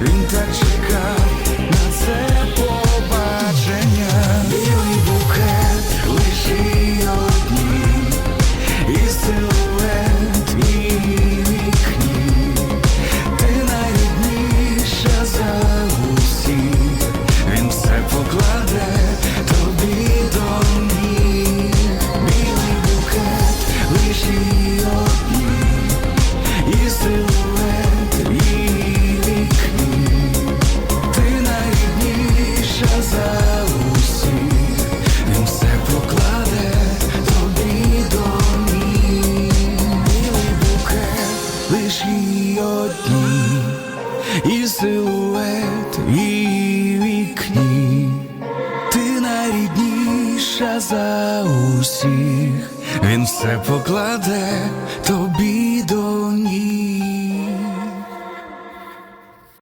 Він так чекав на це побачення. Білий букет лиши одні, і силует вікні. Ти найрідніша за усіх. Він все покладе до ніг. Білий букет лиши одні, і силует лиш їй одні, і силует її вікні. Ти найрідніша за усіх, він все покладе тобі